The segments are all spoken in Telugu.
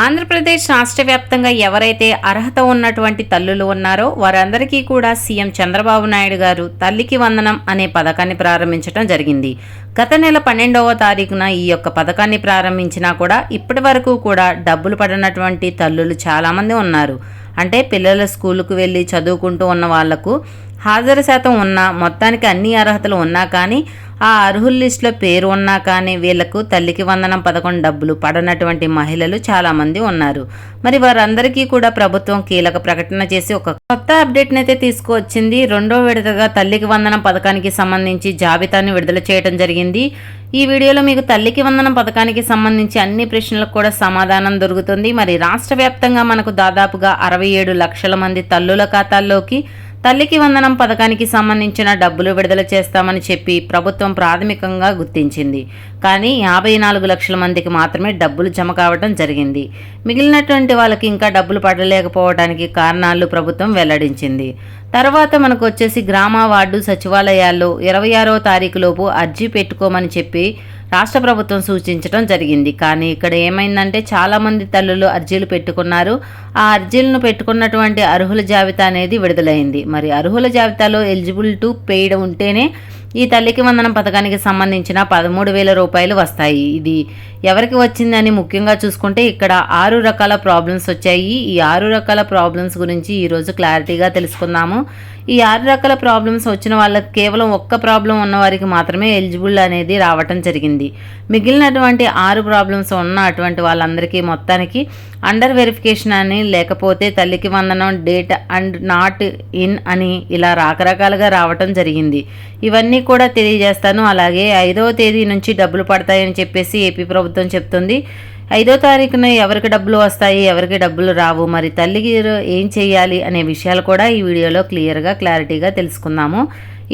ఆంధ్రప్రదేశ్ రాష్ట్ర వ్యాప్తంగా ఎవరైతే అర్హత ఉన్నటువంటి తల్లులు ఉన్నారో వారందరికీ కూడా సీఎం చంద్రబాబు నాయుడు గారు తల్లికి వందనం అనే పథకాన్ని ప్రారంభించడం జరిగింది. గత నెల పన్నెండవ తారీఖున ఈ యొక్క పథకాన్ని ప్రారంభించినా కూడా ఇప్పటి వరకు కూడా డబ్బులు పడినటువంటి తల్లులు చాలామంది ఉన్నారు. అంటే పిల్లల స్కూలుకు వెళ్ళి చదువుకుంటూ ఉన్న వాళ్ళకు హాజరు శాతం ఉన్నా మొత్తానికి అన్ని అర్హతలు ఉన్నా కానీ ఆ అర్హుల లిస్టులో పేరు ఉన్నా కానీ వీళ్ళకు తల్లికి వందనం పథకం డబ్బులు పడనటువంటి మహిళలు చాలామంది ఉన్నారు. మరి వారందరికీ కూడా ప్రభుత్వం కీలక ప్రకటన చేసి ఒక కొత్త అప్డేట్ని అయితే తీసుకువచ్చింది. రెండో విడతగా తల్లికి వందనం పథకానికి సంబంధించి జాబితాను విడుదల చేయడం జరిగింది. ఈ వీడియోలో మీకు తల్లికి వందనం పథకానికి సంబంధించి అన్ని ప్రశ్నలకు కూడా సమాధానం దొరుకుతుంది. మరి రాష్ట్ర వ్యాప్తంగా మనకు దాదాపుగా అరవై ఏడు లక్షల మంది తల్లుల ఖాతాల్లోకి తల్లికి వందనం పథకానికి సంబంధించిన డబ్బులు విడుదల చేస్తామని చెప్పి ప్రభుత్వం ప్రాథమికంగా గుర్తించింది. కానీ యాభై నాలుగు లక్షల మందికి మాత్రమే డబ్బులు జమ కావడం జరిగింది. మిగిలినటువంటి వాళ్ళకి ఇంకా డబ్బులు పడలేకపోవడానికి కారణాలు ప్రభుత్వం వెల్లడించింది. తర్వాత మనకు వచ్చేసి గ్రామ వార్డు సచివాలయాల్లో ఇరవై ఆరో తారీఖులోపు అర్జీ పెట్టుకోమని చెప్పి రాష్ట్ర ప్రభుత్వం సూచించడం జరిగింది. కానీ ఇక్కడ ఏమైందంటే చాలామంది తల్లులు అర్జీలు పెట్టుకున్నారు. ఆ అర్జీలను పెట్టుకున్నటువంటి అర్హుల జాబితా అనేది విడుదలైంది. మరి అర్హుల జాబితాలో ఎలిజిబుల్ టు పెయిడ్ ఉంటేనే ఈ తల్లికి వందనం పథకానికి సంబంధించిన పదమూడు వేల రూపాయలు వస్తాయి. ఇది ఎవరికి వచ్చిందని ముఖ్యంగా చూసుకుంటే ఇక్కడ ఆరు రకాల ప్రాబ్లమ్స్ వచ్చాయి. ఈ ఆరు రకాల ప్రాబ్లమ్స్ గురించి ఈరోజు క్లారిటీగా తెలుసుకుందాము. ఈ ఆరు రకాల ప్రాబ్లమ్స్ వచ్చిన వాళ్ళకి కేవలం ఒక్క ప్రాబ్లం ఉన్నవారికి మాత్రమే ఎలిజిబుల్ అనేది రావటం జరిగింది. మిగిలినటువంటి ఆరు ప్రాబ్లమ్స్ ఉన్న అటువంటి వాళ్ళందరికీ మొత్తానికి అండర్ వెరిఫికేషన్ అని లేకపోతే తల్లికి వందనం డేట్ అండ్ నాట్ ఇన్ అని ఇలా రకరకాలుగా రావటం జరిగింది. ఇవన్నీ కూడా తెలియజేస్తాను. అలాగే ఐదవ తేదీ నుంచి డబ్బులు పడతాయని చెప్పేసి ఏపీ ప్రభుత్వం చెప్తుంది. ఐదో తారీఖున ఎవరికి డబ్బులు వస్తాయి ఎవరికి డబ్బులు రావు మరి తల్లికి ఏం చేయాలి అనే విషయాలు కూడా ఈ వీడియోలో క్లియర్గా క్లారిటీగా తెలుసుకుందాము.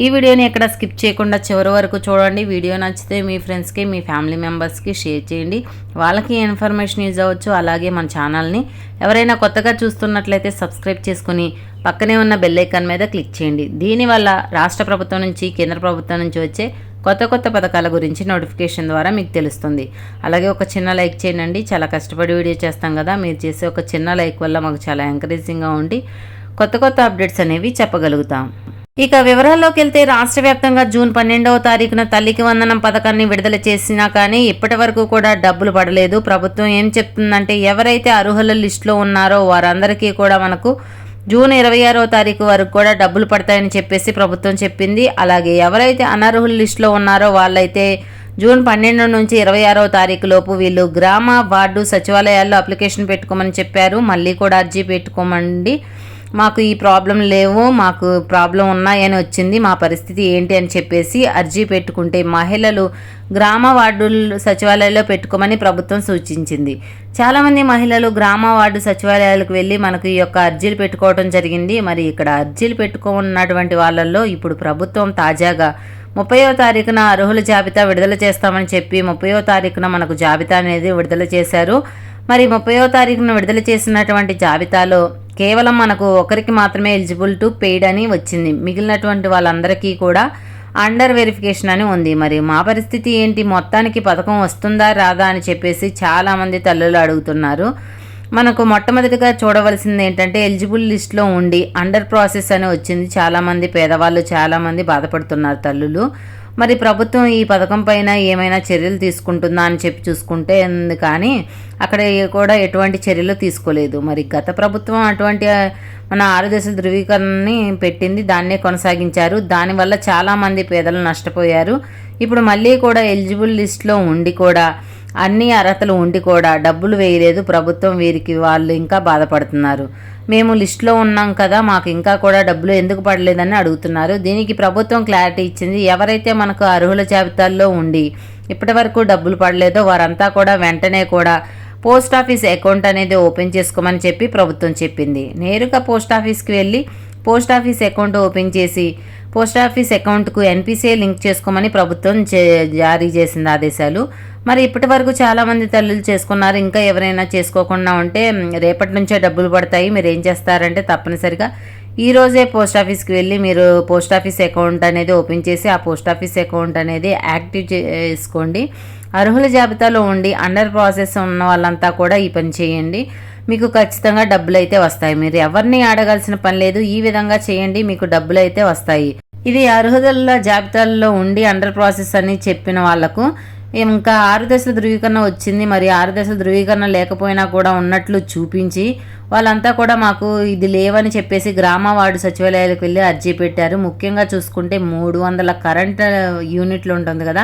ఈ వీడియోని ఎక్కడ స్కిప్ చేయకుండా చివరి వరకు చూడండి. వీడియో నచ్చితే మీ ఫ్రెండ్స్కి మీ ఫ్యామిలీ మెంబర్స్కి షేర్ చేయండి. వాళ్ళకి ఇన్ఫర్మేషన్ యూజ్ అవ్వచ్చు అలాగే మన ఛానల్ని ఎవరైనా కొత్తగా చూస్తున్నట్లయితే సబ్స్క్రైబ్ చేసుకుని పక్కనే ఉన్న బెల్ ఐకాన్ మీద క్లిక్ చేయండి. దీనివల్ల రాష్ట్ర ప్రభుత్వం నుంచి కేంద్ర ప్రభుత్వం నుంచి వచ్చే కొత్త కొత్త పథకాల గురించి నోటిఫికేషన్ ద్వారా మీకు తెలుస్తుంది. అలాగే ఒక చిన్న లైక్ చేయండి. చాలా కష్టపడి వీడియో చేస్తాం కదా. మీరు చేసే ఒక చిన్న లైక్ వల్ల మాకు చాలా ఎంకరేజింగ్గా ఉండి కొత్త కొత్త అప్డేట్స్ అనేవి చెప్పగలుగుతాం. ఇక వివరాల్లోకి వెళ్తే రాష్ట్ర వ్యాప్తంగా జూన్ పన్నెండవ తారీఖున తల్లికి వందనం పథకాన్ని విడుదల చేసినా కానీ ఇప్పటి వరకు కూడా డబ్బులు పడలేదు. ప్రభుత్వం ఏం చెప్తుందంటే ఎవరైతే అర్హుల లిస్టులో ఉన్నారో వారందరికీ కూడా మనకు జూన్ ఇరవై ఆరో తారీఖు వరకు కూడా డబ్బులు పడతాయని చెప్పేసి ప్రభుత్వం చెప్పింది. అలాగే ఎవరైతే అనర్హుల లిస్టులో ఉన్నారో వాళ్ళైతే జూన్ పన్నెండు నుంచి ఇరవై ఆరో తారీఖు లోపు వీళ్ళు గ్రామ వార్డు సచివాలయాల్లో అప్లికేషన్ పెట్టుకోమని చెప్పారు. మళ్ళీ కూడా అర్జీ పెట్టుకోమండి. మాకు ఈ ప్రాబ్లం లేవు మాకు ప్రాబ్లం ఉన్నాయని వచ్చింది మా పరిస్థితి ఏంటి అని చెప్పేసి అర్జీ పెట్టుకుంటే మహిళలు గ్రామ వార్డు సచివాలయాల్లో పెట్టుకోమని ప్రభుత్వం సూచించింది. చాలామంది మహిళలు గ్రామ వార్డు సచివాలయాలకు వెళ్ళి మనకు ఈ యొక్క అర్జీలు పెట్టుకోవడం జరిగింది. మరి ఇక్కడ అర్జీలు పెట్టుకున్నటువంటి వాళ్ళల్లో ఇప్పుడు ప్రభుత్వం తాజాగా ముప్పయో తారీఖున అర్హుల జాబితా విడుదల చేస్తామని చెప్పి ముప్పయో తారీఖున మనకు జాబితా అనేది విడుదల చేశారు. మరి ముప్పయో తారీఖున విడుదల చేసినటువంటి జాబితాలో కేవలం మనకు ఒకరికి మాత్రమే ఎలిజిబుల్ టు పెయిడ్ అని వచ్చింది. మిగిలినటువంటి వాళ్ళందరికీ కూడా అండర్ వెరిఫికేషన్ అని ఉంది. మరి మా పరిస్థితి ఏంటి? మొత్తానికి పథకం వస్తుందా రాదా అని చెప్పేసి చాలామంది తల్లులు అడుగుతున్నారు. మనకు మొట్టమొదటిగా చూడవలసింది ఏంటంటే ఎలిజిబుల్ లిస్ట్లో ఉండి అండర్ ప్రాసెస్ అని వచ్చింది. చాలామంది పేదవాళ్ళు చాలామంది బాధపడుతున్నారు తల్లులు. మరి ప్రభుత్వం ఈ పథకం పైన ఏమైనా చర్యలు తీసుకుంటుందా అని చెప్పి చూసుకుంటే కానీ అక్కడ కూడా ఎటువంటి చర్యలు తీసుకోలేదు. మరి గత ప్రభుత్వం అటువంటి మన ఆరు దశల ధృవీకరణని పెట్టింది దాన్నే కొనసాగించారు. దానివల్ల చాలామంది పేదలు నష్టపోయారు. ఇప్పుడు మళ్ళీ కూడా ఎలిజిబుల్ లిస్ట్లో ఉండి కూడా అన్ని అర్హతలు ఉండి కూడా డబ్బులు వేయలేదు. ప్రభుత్వం వీరికి వాళ్ళు ఇంకా బాధపడుతున్నారు. మేము లిస్టులో ఉన్నాం కదా మాకు ఇంకా కూడా డబ్బులు ఎందుకు పడలేదని అడుగుతున్నారు. దీనికి ప్రభుత్వం క్లారిటీ ఇచ్చింది ఎవరైతే మనకు అర్హుల జాబితాల్లో ఉండి ఇప్పటి వరకు డబ్బులు పడలేదో వారంతా కూడా వెంటనే కూడా పోస్ట్ ఆఫీస్ అకౌంట్ అనేది ఓపెన్ చేసుకోమని చెప్పి ప్రభుత్వం చెప్పింది. నేరుగా పోస్ట్ ఆఫీస్కి వెళ్ళి పోస్ట్ ఆఫీస్ అకౌంట్ ఓపెన్ చేసి పోస్ట్ ఆఫీస్ అకౌంట్కు ఎన్పిసిఐ లింక్ చేసుకోమని ప్రభుత్వం జారీ చేసింది ఆదేశాలు. మరి ఇప్పటి వరకు చాలామంది తల్లులు చేసుకున్నారు. ఇంకా ఎవరైనా చేసుకోకుండా ఉంటే రేపటి నుంచే డబ్బులు పడతాయి. మీరు ఏం చేస్తారంటే తప్పనిసరిగా ఈ రోజే పోస్ట్ ఆఫీస్కి వెళ్ళి మీరు పోస్ట్ ఆఫీస్ అకౌంట్ అనేది ఓపెన్ చేసి ఆ పోస్ట్ ఆఫీస్ అకౌంట్ అనేది యాక్టివ్ చేసుకోండి. అర్హుల జాబితాలో ఉండి అండర్ ప్రాసెస్ ఉన్న వాళ్ళంతా కూడా ఈ పని చేయండి. మీకు ఖచ్చితంగా డబ్బులు అయితే వస్తాయి. మీరు ఎవరిని అడగాల్సిన పని లేదు. ఈ విధంగా చేయండి. మీకు డబ్బులు అయితే వస్తాయి. ఇది అర్హతల జాబితాల్లో ఉండి అండర్ ప్రాసెస్ అని చెప్పిన వాళ్ళకు ఇంకా ఆరు దశల ధృవీకరణ వచ్చింది. మరి ఆరు దశల ధృవీకరణ లేకపోయినా కూడా ఉన్నట్లు చూపించి వాళ్ళంతా కూడా మాకు ఇది లేవని చెప్పేసి గ్రామ వార్డు సచివాలయాలకు వెళ్ళి అర్జీ పెట్టారు. ముఖ్యంగా చూసుకుంటే మూడు వందల కరెంట్ యూనిట్లు ఉంటుంది కదా.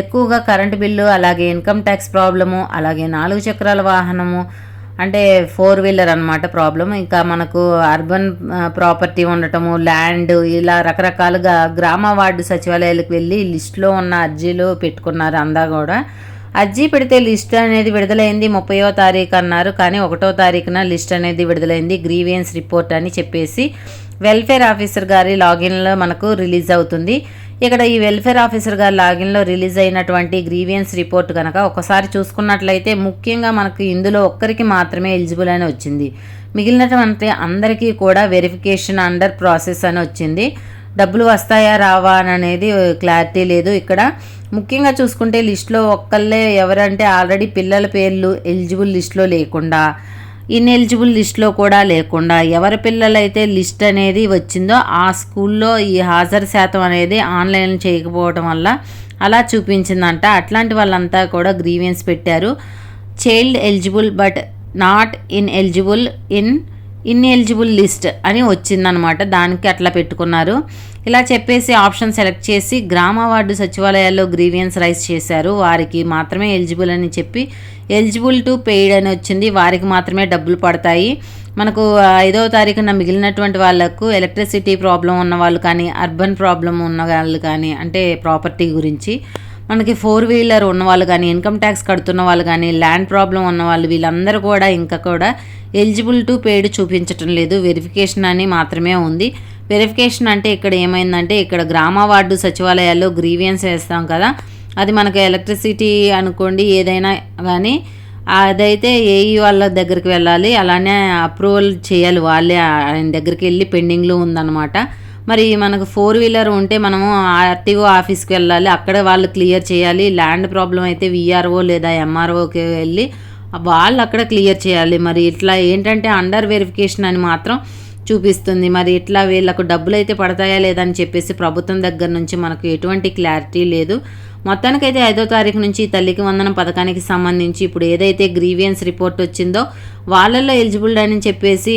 ఎక్కువగా కరెంటు బిల్లు అలాగే ఇన్కమ్ ట్యాక్స్ ప్రాబ్లము అలాగే నాలుగు చక్రాల వాహనము అంటే ఫోర్ వీలర్ అనమాట ప్రాబ్లం ఇంకా మనకు అర్బన్ ప్రాపర్టీ ఉండటము ల్యాండ్ ఇలా రకరకాలుగా గ్రామ వార్డు సచివాలయాలకు వెళ్ళి లిస్టులో ఉన్న అర్జీలు పెట్టుకున్నారు అందా కూడా. అర్జీ పెడితే లిస్ట్ అనేది విడుదలైంది ముప్పయో తారీఖు అన్నారు. కానీ ఒకటో తారీఖున లిస్ట్ అనేది విడుదలైంది. గ్రీవియన్స్ రిపోర్ట్ అని చెప్పేసి వెల్ఫేర్ ఆఫీసర్ గారి లాగిన్లో మనకు రిలీజ్ అవుతుంది. ఇక్కడ ఈ వెల్ఫేర్ ఆఫీసర్ గారు లాగిన్లో రిలీజ్ అయినటువంటి గ్రీవియన్స్ రిపోర్ట్ కనుక ఒకసారి చూసుకున్నట్లయితే ముఖ్యంగా మనకు ఇందులో ఒక్కరికి మాత్రమే ఎలిజిబుల్ అని వచ్చింది. మిగిలినటువంటి అందరికీ కూడా వెరిఫికేషన్ అండర్ ప్రాసెస్ అని వచ్చింది. డబ్బులు వస్తాయా రావా అని అనేది క్లారిటీ లేదు ఇక్కడ. ముఖ్యంగా చూసుకుంటే లిస్ట్లో ఒక్కళ్ళే ఎవరంటే ఆల్రెడీ పిల్లల పేర్లు ఎలిజిబుల్ లిస్ట్లో లేకుండా ఇన్ఎలిజిబుల్ లిస్ట్లో కూడా లేకుండా ఎవరి పిల్లలైతే లిస్ట్ అనేది వచ్చిందో ఆ స్కూల్లో ఈ హాజరు శాతం అనేది ఆన్లైన్ చేయకపోవడం వల్ల అలా చూపించిందంట. అట్లాంటి వాళ్ళంతా కూడా గ్రీవియన్స్ పెట్టారు. Child eligible but not in eligible in ineligible list అని వచ్చిందనమాట. దానికి అట్లా పెట్టుకున్నారు. ఇలా చెప్పేసి ఆప్షన్ సెలెక్ట్ చేసి గ్రామ వార్డు సచివాలయాల్లో గ్రీవియన్స్ రైస్ చేశారు. వారికి మాత్రమే ఎలిజిబుల్ అని చెప్పి ఎలిజిబుల్ టు పెయిడ్ అని వచ్చింది. వారికి మాత్రమే డబ్బులు పడతాయి. మనకు ఐదవ తారీఖున మిగిలినటువంటి వాళ్ళకు ఎలక్ట్రిసిటీ ప్రాబ్లం ఉన్న వాళ్ళు కానీ అర్బన్ ప్రాబ్లం ఉన్న వాళ్ళు కానీ అంటే ప్రాపర్టీ గురించి మనకి ఫోర్ వీలర్ ఉన్న వాళ్ళు కానీ ఇన్కమ్ ట్యాక్స్ కడుతున్న వాళ్ళు కానీ ల్యాండ్ ప్రాబ్లం ఉన్న వాళ్ళు వీళ్ళందరూ కూడా ఇంకా కూడా ఎలిజిబుల్ టు పేడ్ చూపించటం లేదు. వెరిఫికేషన్ అని మాత్రమే ఉంది. వెరిఫికేషన్ అంటే ఇక్కడ ఏమైందంటే ఇక్కడ గ్రామ వార్డు సచివాలయాల్లో గ్రీవియన్స్ వేస్తాం కదా. అది మనకు ఎలక్ట్రిసిటీ అనుకోండి ఏదైనా కానీ అదైతే ఏఈ వాళ్ళ దగ్గరికి వెళ్ళాలి. అలానే అప్రూవల్ చేయాలి వాళ్ళే. ఆయన దగ్గరికి వెళ్ళి పెండింగ్లో ఉందన్నమాట. మరి మనకు ఫోర్ వీలర్ ఉంటే మనము ఆర్టీఓ ఆఫీస్కి వెళ్ళాలి. అక్కడ వాళ్ళు క్లియర్ చేయాలి. ల్యాండ్ ప్రాబ్లం అయితే విఆర్ఓ లేదా ఎంఆర్ఓకి వెళ్ళి వాళ్ళు అక్కడ క్లియర్ చేయాలి. మరి ఇట్లా ఏంటంటే అండర్ వెరిఫికేషన్ అని మాత్రం చూపిస్తుంది. మరి ఇట్లా వీళ్ళకు డబ్బులు అయితే పడతాయా లేదని చెప్పేసి ప్రభుత్వం దగ్గర నుంచి మనకు ఎటువంటి క్లారిటీ లేదు. మొత్తానికైతే ఐదో తారీఖు నుంచి తల్లికి వందనం పథకానికి సంబంధించి ఇప్పుడు ఏదైతే గ్రీవియన్స్ రిపోర్ట్ వచ్చిందో వాళ్ళల్లో ఎలిజిబుల్ అని చెప్పేసి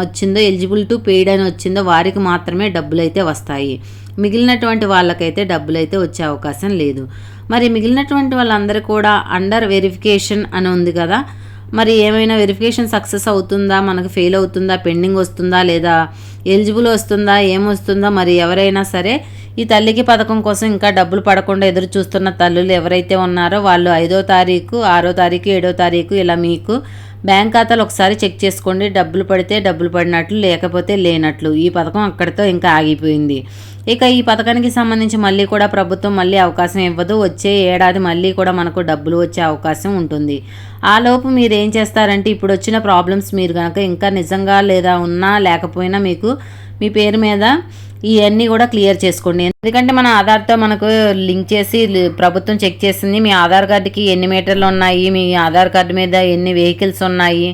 వచ్చిందో ఎలిజిబుల్ టు పెయిడ్ అని వచ్చిందో వారికి మాత్రమే డబ్బులు అయితే వస్తాయి. మిగిలినటువంటి వాళ్ళకైతే డబ్బులు అయితే వచ్చే అవకాశం లేదు. మరి మిగిలినటువంటి వాళ్ళందరూ కూడా అండర్ వెరిఫికేషన్ అని ఉంది కదా మరి ఏమైనా వెరిఫికేషన్ సక్సెస్ అవుతుందా? మనకు ఫెయిల్ అవుతుందా? పెండింగ్ వస్తుందా? లేదా ఎలిజిబుల్ వస్తుందా? ఏమొస్తుందా మరి ఎవరైనా సరే ఈ తల్లికి పథకం కోసం ఇంకా డబ్బులు పడకుండా ఎదురు చూస్తున్న తల్లులు ఎవరైతే ఉన్నారో వాళ్ళు ఐదో తారీఖు ఆరో తారీఖు ఏడో తారీఖు ఇలా మీకు బ్యాంక్ ఖాతాలు ఒకసారి చెక్ చేసుకోండి. డబ్బులు పడితే డబ్బులు పడినట్లు లేకపోతే లేనట్లు. ఈ పథకం అక్కడితో ఇంకా ఆగిపోయింది. ఇక ఈ పథకానికి సంబంధించి మళ్ళీ కూడా ప్రభుత్వం మళ్ళీ అవకాశం ఇవ్వదు. వచ్చే ఏడాది మళ్ళీ కూడా మనకు డబ్బులు వచ్చే అవకాశం ఉంటుంది. ఆ లోపు మీరు ఏం చేస్తారంటే ఇప్పుడు వచ్చిన ప్రాబ్లమ్స్ మీరు కనుక ఇంకా నిజంగా లేదా ఉన్నా లేకపోయినా మీకు మీ పేరు మీద ఇవన్నీ కూడా క్లియర్ చేసుకోండి. ఎందుకంటే మన ఆధార్తో మనకు లింక్ చేసి ప్రభుత్వం చెక్ చేసింది. మీ ఆధార్ కార్డుకి ఎన్ని మీటర్లు ఉన్నాయి మీ ఆధార్ కార్డు మీద ఎన్ని వెహికల్స్ ఉన్నాయి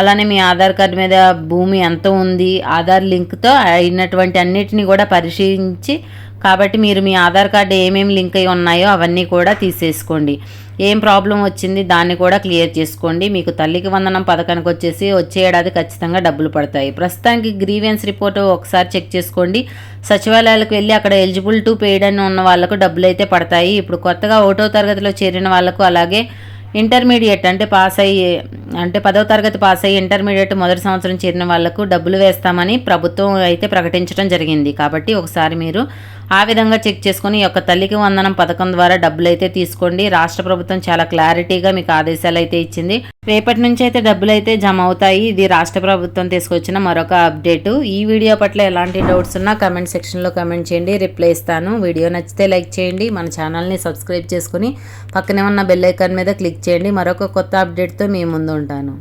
అలానే మీ ఆధార్ కార్డు మీద భూమి ఎంత ఉంది ఆధార్ లింక్తో అయినటువంటి అన్నిటిని కూడా పరిశీలించి కాబట్టి మీరు మీ ఆధార్ కార్డు ఏమేమి లింక్ అయి ఉన్నాయో అవన్నీ కూడా తీసేసుకోండి. ఏం ప్రాబ్లం వచ్చింది దాన్ని కూడా క్లియర్ చేసుకోండి. మీకు తల్లికి వందనం పథకానికి వచ్చేసి వచ్చే ఏడాది ఖచ్చితంగా డబ్బులు పడతాయి. ప్రస్తుతానికి గ్రీవెన్స్ రిపోర్ట్ ఒకసారి చెక్ చేసుకోండి. సచివాలయాలకు వెళ్ళి అక్కడ ఎలిజిబుల్ టు పెయిడ్ అని ఉన్న వాళ్ళకు డబ్బులు అయితే పడతాయి. ఇప్పుడు కొత్తగా ఒకటో తరగతిలో చేరిన వాళ్ళకు అలాగే ఇంటర్మీడియట్ అంటే పాస్ అయ్యి అంటే పదవ తరగతి పాస్ అయ్యి ఇంటర్మీడియట్ మొదటి సంవత్సరం చేరిన వాళ్ళకు డబ్బులు వేస్తామని ప్రభుత్వం అయితే ప్రకటించడం జరిగింది. కాబట్టి ఒకసారి మీరు ఆ విధంగా చెక్ చేసుకుని యొక్క తల్లికి వందనం పథకం ద్వారా డబ్బులు అయితే తీసుకోండి. రాష్ట్ర ప్రభుత్వం చాలా క్లారిటీగా మీకు ఆదేశాలు అయితే ఇచ్చింది. రేపటి నుంచి అయితే డబ్బులు అయితే జమ అవుతాయి. ఇది రాష్ట్ర ప్రభుత్వం తీసుకొచ్చిన మరొక అప్డేట్. ఈ వీడియో పట్ల ఎలాంటి డౌట్స్ ఉన్నా కమెంట్ సెక్షన్లో కమెంట్ చేయండి. రిప్లై ఇస్తాను. వీడియో నచ్చితే లైక్ చేయండి. మన ఛానల్ని సబ్స్క్రైబ్ చేసుకుని పక్కనే ఉన్న బెల్ ఐకాన్ మీద క్లిక్ చేయండి. మరొక కొత్త అప్డేట్తో మీ ముందు ఉంటాను.